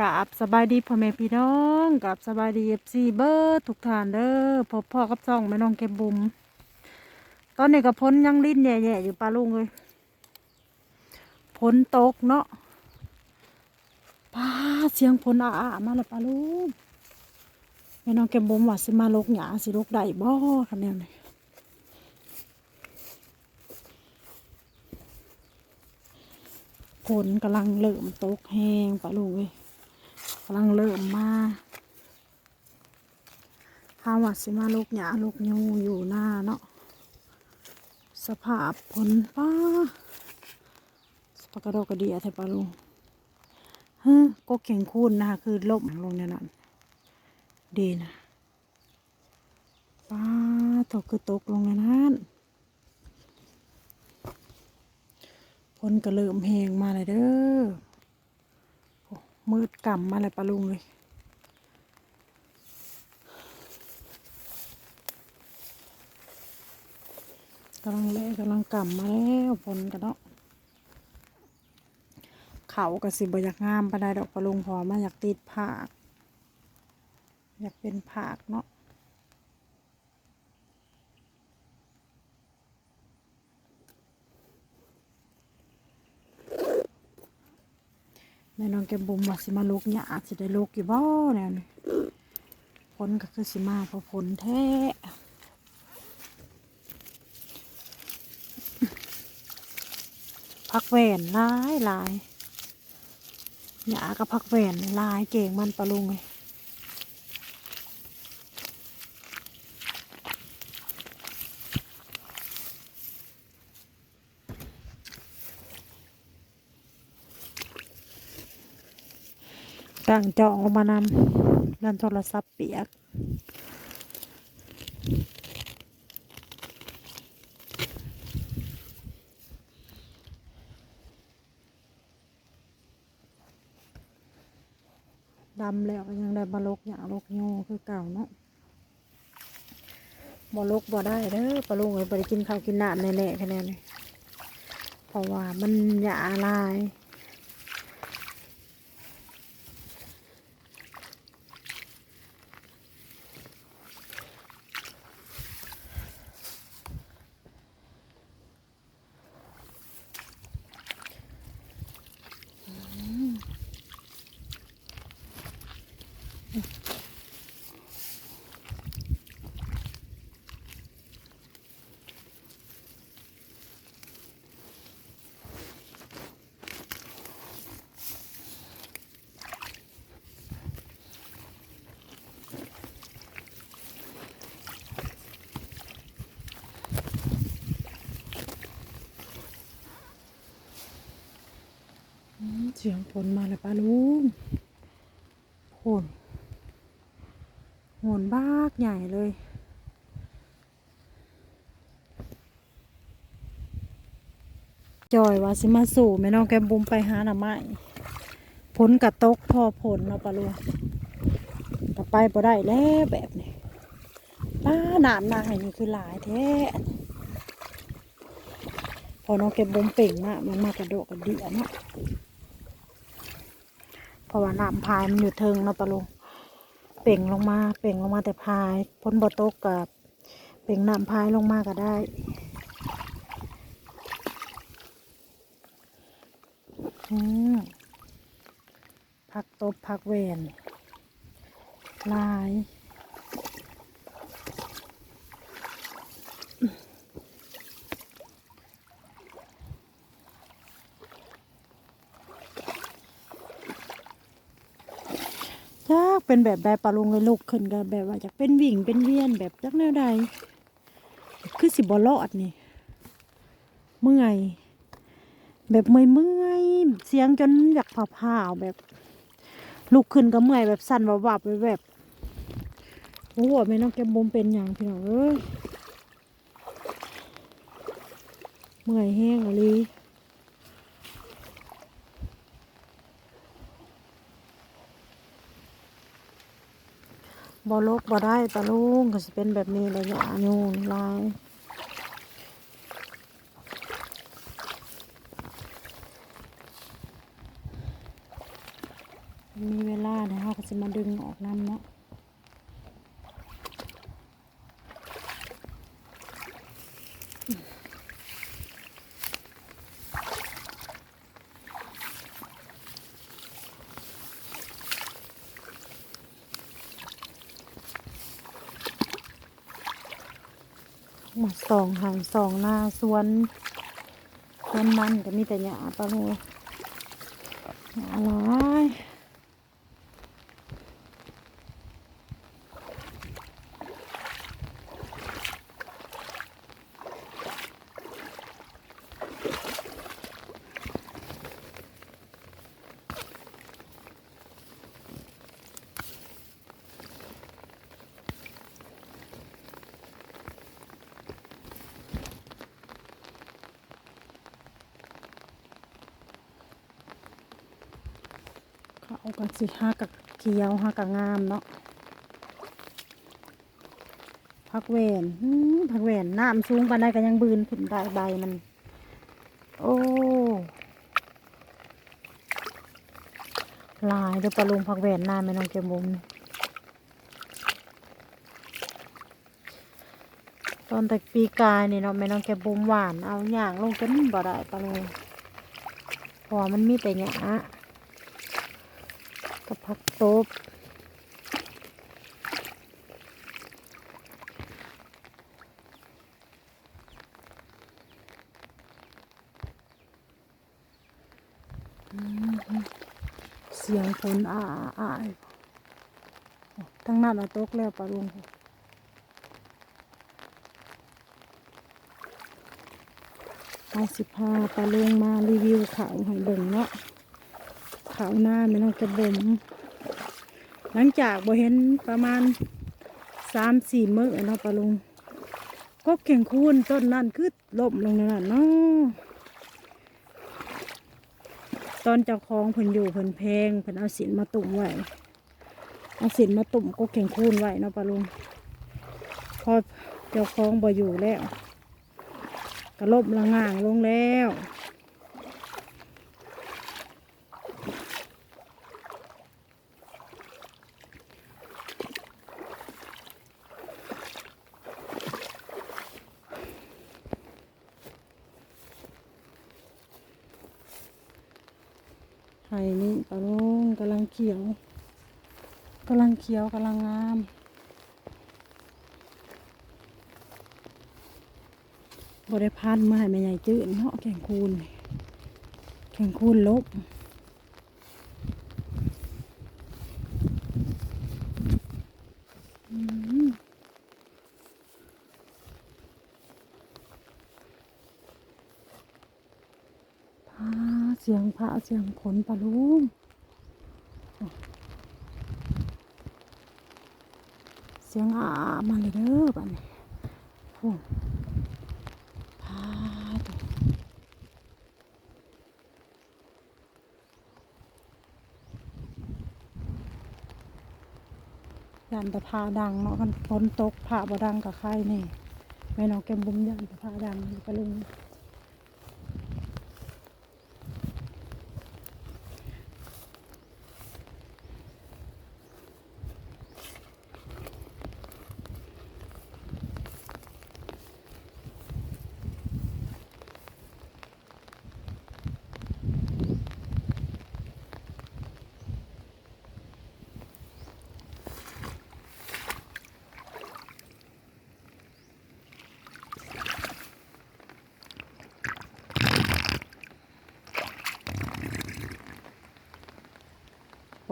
กับสบายดีพ่อแม่พี่น้องกับสบายดีเอฟซีเบิร์ดทุกท่านเด้อพบพ่อกับซ่องแม่น้องเก็บบุมตอนนี้ก็พ้นยังลิ้นแย่ๆอยู่ปลาลุงเลยพ้นตกเนาะป้าเสียงพ้นอาๆมาแล้วปลาลุงแม่น้องเก็บบุมว่าสิมาลกหยาสิลกได้บ่คะแนนเลยฝนกำลังเริ่มตกแห้งปลาลุงเลย กำลังเริ่มมาข้าววัดสิมาลูกหยาลูกยูอยู่หน้าเนาะสภาพผลป้าสปากระโดกกระเดียเทปะลุงเฮ้ก็เข่งคูนนะคะคือล่มลงในนั้นดีนะป้าตกคือตกลงในนั้นผลก็เริ่มแหงมาเลยเด้อ มืดกำมาเลยปลาลุงเลย กำลังเล่กำลังกำมาแล้วฝนกันเนาะเขากระสิบอยากงามปานใดดอกปลาลุงพอมาอยากติดผาก อยากเป็นผากเนาะ แม่น้องแกบุมว่าสิมาลูกหยอาจจะได้ลูกกี่บ่เนวนี้ผลก็คือสิมาเพราะผลแท้พักแหวนลายลายหยากับพักแหวนลายเก่งมันปลาลุงเลย ตั้งจองลงมานำนั่นโทรศัพท์เปียกดำแล้วยังได้บลกอย่างลกโยคือเก่าเนาะบลกบ่ได้เด้อปลาลุงเลยไปกินข้าวกินน้ำแน่ๆคะแนนเลยเพราะว่ามันหยาลาย สียงฝนมาแล้วป้าลุงโหนโหนบ้ากใหญ่เลย จอยว่าสิมาสู่แม่น้องแกมบุมไปหาหน่อไม้ผลกระตกพอผลเนาะป้าลุงต่ไปบ่ได้แล้วแบบนี้ป้าหนามนาให้นี่คือหลายแท้พอน้องเก็บบุมเป่งมากมันมากระโดดกระเดียเนาะ ราะว่าน้ำพายมันอยู่เทิงเนาะปะลุงเป่งลงมาเป่งลงมาแต่พายพ้นบ่ตกกับเป่งน้ำพายลงมาก็ได้อืมพักตบพักเวนลาย ยากเป็นแบบแบบปลาลงเลยลุกขึ้นก็แบบว่าอยากเป็นวิ่งเป็นเวียนแบบจักแนวใดคือสิบอลอดนี่ เมื่อย แบบเมื่อยเมื่อยเสียงจนอยากผ่าๆแบบลุกขึ้นก็เมื่อยแบบสั่นวับๆไปแบบโอ้โหไม่น้องแกมบมเป็นอย่างพี่น้องเอ้ยเมื่อยแห้งอะไร บอลกบอได้ตาลุงก็จะเป็นแบบนี้เลยอยาโยนลายมีเวลาเดี๋ยวเขาก็จะมาดึงออกน้ำเนาะ มาสองหางสองหน้าสวนสวนมันก็มีแต่หญ้าปลาลูกหญ้าหลาย เขาก็สิห้ากับเขียวห้ากับงามเนาะพักแหวนอื้อพักแหวนน้ำสูงปานใดก็ยังบืนขึ้นได้ใบมัน โอ้ลายเดี๋ยวปลาลุงพักแหวนน้ำไม่น้องเก็บมุมตอนแต่ปีกายนี่เนาะไม่น้องเก็บบุมหวานเอาอย่างลงจนบ่ได้ปลาลุงพอมันมีแต่หยา กับผักตบเสียงฝนอ่าอ่าอ่าทั้งนั้นอาตกแล้วปะลุงเอาสิพาปลาลุงมารีวิวขาให้เบิ่งเนาะ เขาหน้าไม่ต้องกระบมหลังจากบ่เห็นประมาณสามสี่มื้อเนาะปะลุงก็เก่งคูนต้นนั่นคือล่มลงนั่นนะเนาะตอนเจ้าของเพิ่นอยู่เพิ่นแพงเพิ่นเอาสินมาตุ่มไว้เอาสินมาตุ่มก็เก่งคูนไว้เนาะปะลุงพอเจ้าของบ่อยู่แล้วก็ล่มละง่างลงแล้ว ข่นี่ปลาลุงกำลังเขียวกำลังเขียวกำลังงามบริพันธ์มาให้แม่ใหญ่จืดเนาะแข่งคูนแข่งคูนลบ เสียงพระเสียงผลปลาลุงเสียงอามาเลยเด้อบ้านนี้โอ้พาตัวยันตะพาดังเนาะกันฝนตกพาบ่ดังกับใครนี่แม่น้องแก้มบุ้มยันตะพาดังปลาลุง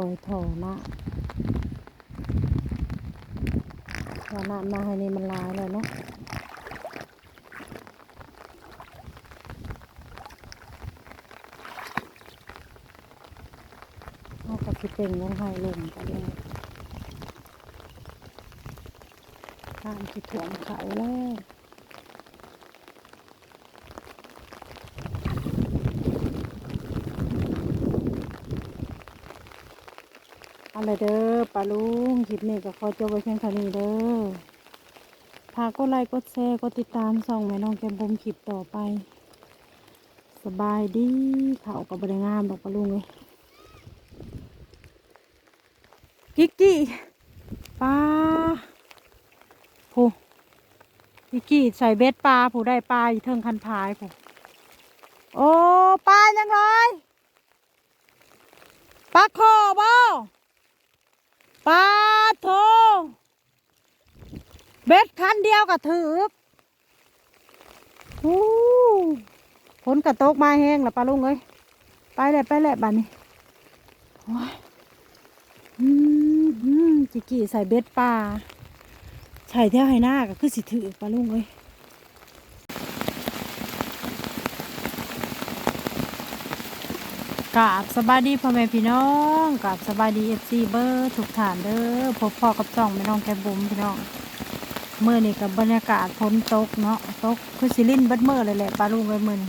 อยถอนะถอนะมาให้นี่มันลายเลยเนาะเอากับพี่เป่งยังให้ลงกันเลยข้ามที่ถ่วงเขาแล้ว อะไรเด้อปลาลุงคลิปนี้ก็ขอจบไว้เพียงเท่านี้เด้อพากดไลค์กดแชร์กดติดตามส่องแม่น้องแกมบุมคลิปต่อไป สบายดีเขากับบริงามดอกปลาลุงเลยกิกกี้ปลาผู้กิกกี้ใส่เบ็ดปลาผู้ได้ปลาเทิงคันพายผู้โอ้ปลายังไงปลาคอบ่ปลาโถ เบ็ดคันเดียวกับถือกอู้ฝนกระตกมาแห้งแล้วปลาลุงเอ้ยไปแหละไปแหละบ้านนี้โอ้ยอืมอืมจิกี้ใส่เบ็ดปลาใส่เที่ยวให้หน้าก็คือสิถือปลาลุงเลยกราบสบายดีพ่อแม่พี่น้องกราบสบายดีเอฟซีเบอร์ทุกฐานเด้อพบพ่อกับจ่องไม่น้องแกบุ๋มพี่น้อง เมื่อนี่กับบรรยากาศฝนตกเนาะตกคือสิลินเบิดเมื่อเลยแหละปลาลุงเลยมึน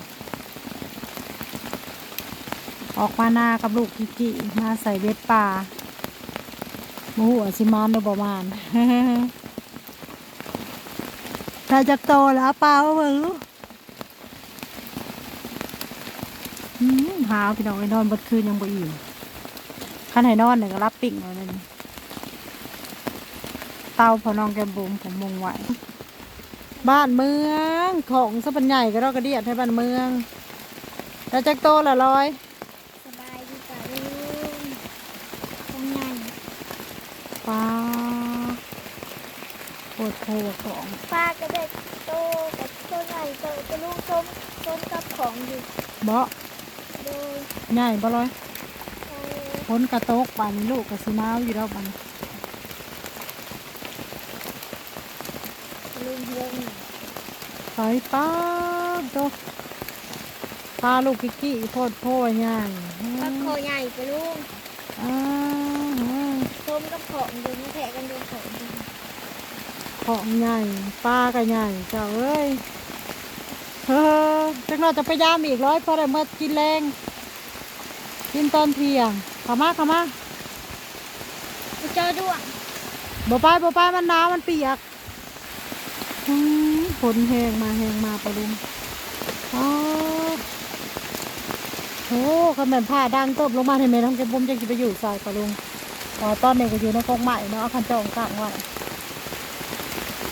ออกมาหน้ากับลูกกิ๊กมาใส่เบ็ดปลาหมูหัวสิมานหรือประมาณถ้าจะโตแล้วเปล่าเบิ่งลูกอืมหาวพี่น้องไอ้นอนบดคืนยังบ่อิ่มขันให้นอนเนี่ยก็รับปิ่งเลยนี่ ตาพอน้องแกมบุมผมมงไว้บ้านเมืองของสะปันใหญ่ก็รอกระเดียดให้บ้านเมืองถ้าจะโตละร้อยสบายดีกว่าลุงทำงานปลาโคตรโคตรของป้าก็ได้โตกับโตใหญ่โตจะลูกส้มส้มกับของอยู่เบาะโดยใหญ่บ่ร้อยเอ่อฝนกระตกป่านนี้ลูกกับสีนาวอยู่แล้วบัดน ลุงเฮง ใส่ป้าบโตพาลูกกิกกี้โพดโพใหญ่ปักคอใหญ่ไปลุงอ่าส้มกับของอยู่ไม่แทะกันโดนของอยู่ของใหญ่ปลาก็ใหญ่เจ้าเอ้ยเฮ้อจักหน่อยจะไปยามอีกร้อยพอได้เมื่อกินแรงกินตอนเที่ยงเข้ามาเข้ามาไปเจอด้วงบ่ไปบ่ไปมันหนาวมันเปียกอื้ อฝนแหงมาแหงมาไปลุงอ๋อโอ้ขมันผ้าดังตบลงมาเห็นไหมน้องแกบุ้มจะกินไปอยู่ใส่ปะลุงอ๋อตอนนี้ก็อยู่ในกรงใหม่เนาะเอาคันจองกลางไว้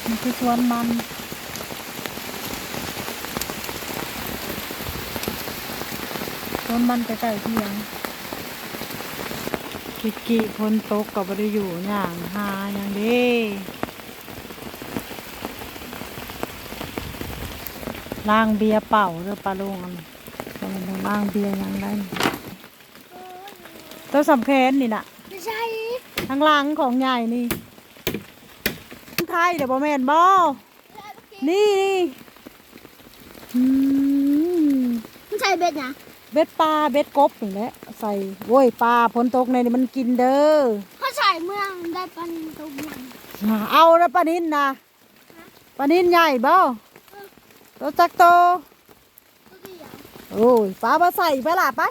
มันคือสวนมันสวนมันใกล้ๆเที่ยงกิกกี้พ้นตกก็บ่ได้อยู่อย่างหาอย่างเดี ล้างเบียร์เป่าเด้อปลาลุงอันนี้ก็มันต้องล้างเบียร์อย่างไรตัวสำคัญนี่น่ะไม่ใช่ทางหลังของใหญ่นี่ไทยเดี๋ยวบอแมนบอนี่นี่อืมไม่ใช่เบ็ดนะเบ็ดปลาเบ็ดกบนี่แหละใส่โว้ยปลาฝนตกในนี่มันกินเด้อเขาใส่เมืองได้ปันตกมันเอาแล้วปลานินนะปลานินใหญ่บ่ ตัวจักโตตัวเดียวโอ้ยปลามาใส่ไปล่ะไป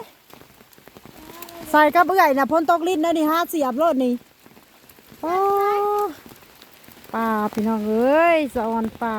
ใส่กระเบื้อยนะพ้นตกลิ้นนะนี่ห้าเสียบรถนี่ปลาปลาพี่น้องเอ้ยสะออนปลา